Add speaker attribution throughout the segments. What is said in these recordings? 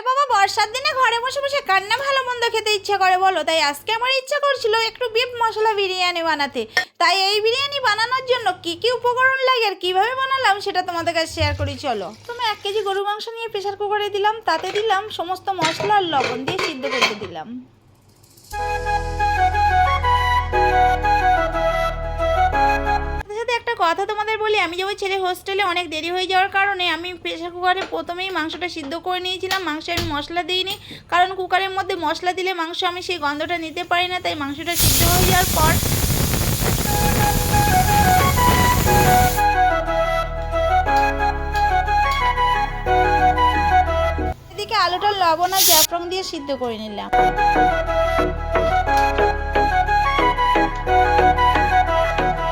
Speaker 1: আরে বাবা, বর্ষার দিনে ঘরে বসে বসে কান্না ভালো মন্দ খেতে ইচ্ছা করে, বলো? তাই আজকে আমার ইচ্ছা করছিল একটু বিফ মশলা বিরিয়ানি বানাতে। তাই এই বিরিয়ানি বানানোর জন্য কি কি উপকরণ লাগে আর কীভাবে বানালাম সেটা তোমাদের কাছে শেয়ার করি, চলো। তুমি এক কেজি গরু মাংস নিয়ে প্রেশার কুকারে দিলাম, তাতে দিলাম সমস্ত মশলা আর লবণ দিয়ে সিদ্ধ করতে দিলাম। কথা তোমাদের বলি, আমি যাব ছেলে হোস্টেলে অনেক দেরি হয়ে যাওয়ার কারণে আমি প্রেশার কুকারে প্রথমেই মাংসটা সিদ্ধ করে নিয়েছিলাম, মাংসে আমি মশলা দিইনি। কারণ কুকারের মধ্যে মশলা দিলে মাংস আমি সেই গন্ধটা নিতে পারি না, তাই মাংসটা সিদ্ধ হয়ে যাওয়ার পর এদিকে আলুটা লবণ আর জাফরং দিয়ে সিদ্ধ করে নিলাম।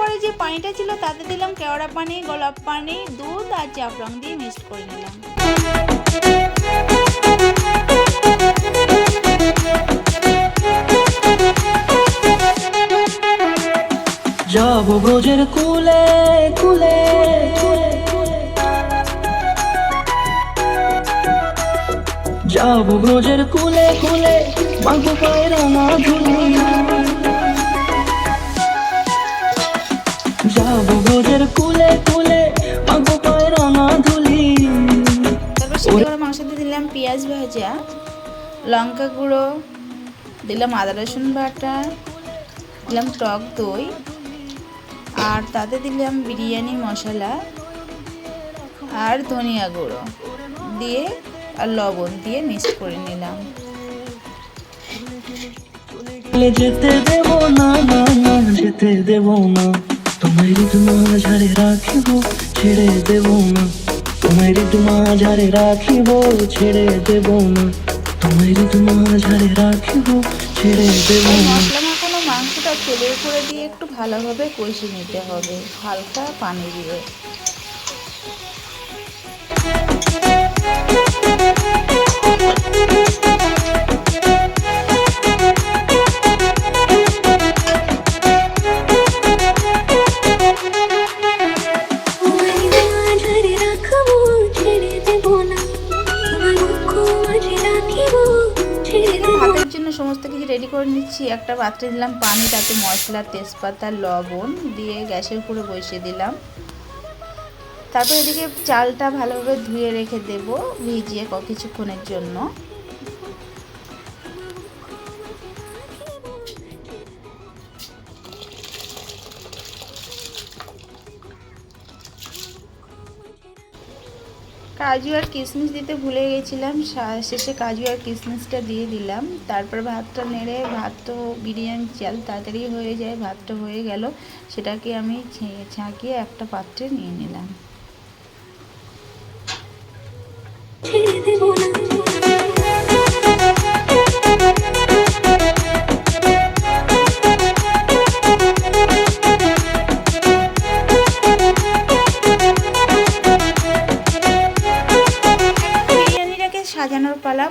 Speaker 1: পরে যে পানিটা ছিল তাতে দিলাম কেওড়া পানি, গোলাপ পানি, দুধ আর জাফরং দিয়ে মিক্সড করে নিলাম।
Speaker 2: যাব ব্রজের কুলে কুলে যাব ব্রজের কুলে কুলে, মাগো পায়রা না ধুলি যাব ব্রজের কুলে কুলে মাগো পায়রা না ধুলি
Speaker 1: তারপর করা মাংসতে দিলাম পেঁয়াজ ভাজা লঙ্কা গুঁড়ো দিলাম আদা রসুন বাটা দিলাম টক দই আর তাতে দিলাম বিরিয়ানি মশলা আর ধনিয়া গুঁড়ো দিয়ে আর লবণ দিয়ে মিক্স করে নিলাম।
Speaker 2: যেতে দেব না না না যেতে দেব না। তোমায় ঋতু মাঝারে রাখিব ছেড়ে দেব না। তোমায় ঋতু মাঝারে রাখিব, ছেড়ে দেব না। তোমায় তোমার মাঝারে রাখিব, ছেড়ে দেব না।
Speaker 1: মাংসটা তেলের উপরে দিয়ে একটু ভালোভাবে কষে নিতে হবে। হালকা পানি দিয়ে। জন্য সমস্ত কিছু রেডি করে নিচ্ছি। একটা পাত্রে দিলাম পানি, তাতে মশলা, তেজপাতা, লবণ দিয়ে গ্যাসের উপরে বসিয়ে দিলাম। তারপর এদিকে চালটা ভালোভাবে ধুয়ে রেখে দেব ভিজিয়ে কিছুক্ষণের জন্য। কাজু আর কিশমিশ দিতে ভুলে গেছিলাম। শেষে কাজু আর কিশমিশটা দিয়ে দিলাম। তারপর ভাতটা নেড়ে, ভাত তো বিরিয়ানি চাল তাড়াতাড়ি হয়ে যায়, ভাতটা হয়ে গেল। সেটাকে আমি ছাঁকিয়ে একটা পাত্রে নিয়ে নিলাম।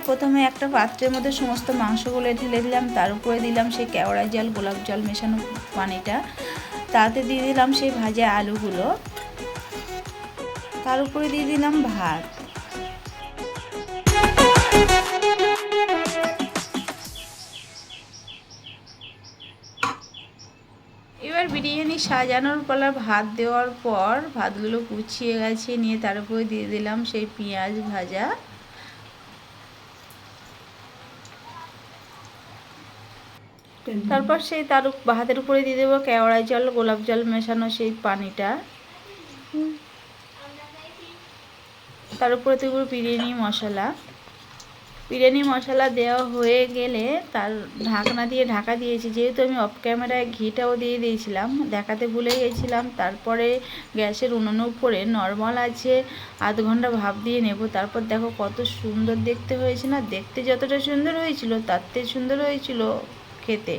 Speaker 1: প্রথমে একটা পাত্রের মধ্যে সমস্ত মাংসগুলো ঢেলে দিলাম, তার উপরে দিলাম সেই কেওড়া জল, গোলাপ জল মেশানো পানিটা। তাতে দিয়ে দিলাম সেই ভাজা আলুগুলো। তার উপরে দিয়ে দিলাম ভাত। এবার বিরিয়ানি সাজানোর পালা ভাত দেওয়ার পর ভাতগুলো গুছিয়ে গেছে নিয়ে তার উপরে দিয়ে দিলাম সেই পেঁয়াজ ভাজা। তারপর সেই তার ভাতের উপরে দিয়ে দেবো কেওড়া জল গোলাপ জল মেশানো সেই পানিটা। তার উপরে দেবো বিরিয়ানি মশলা। বিরিয়ানি মশলা দেওয়া হয়ে গেলে তার ঢাকনা দিয়ে ঢাকা দিয়েছি। যেহেতু আমি অফ ক্যামেরায় ঘিটাও দিয়ে দিয়েছিলাম দেখাতে ভুলে গেছিলাম। তারপরে গ্যাসের উনুনের উপরে নর্মাল আছে আধ ঘণ্টা ভাপ দিয়ে নেব। তারপর দেখো কত সুন্দর দেখতে হয়েছে না? দেখতে যতটা সুন্দর হয়েছিল তার থেকে সুন্দর হয়েছিল। খেতে।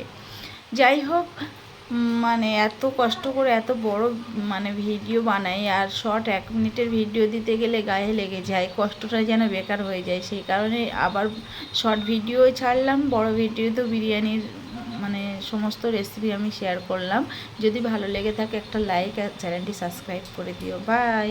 Speaker 1: যাই হোক মানে এত কষ্ট করে এত বড় মানে ভিডিও বানাই আর শর্ট এক মিনিটের ভিডিও দিতে গেলে গায়ে লেগে যায়, কষ্টটা যেন বেকার হয়ে যায়। সেই কারণে আবার শর্ট ভিডিও ছাড়লাম, বড় ভিডিও তো বিরিয়ানির মানে সমস্ত রেসিপি আমি শেয়ার করলাম। যদি ভালো লেগে থাকে একটা লাইক আর চ্যানেলটি সাবস্ক্রাইব করে দিও। বাই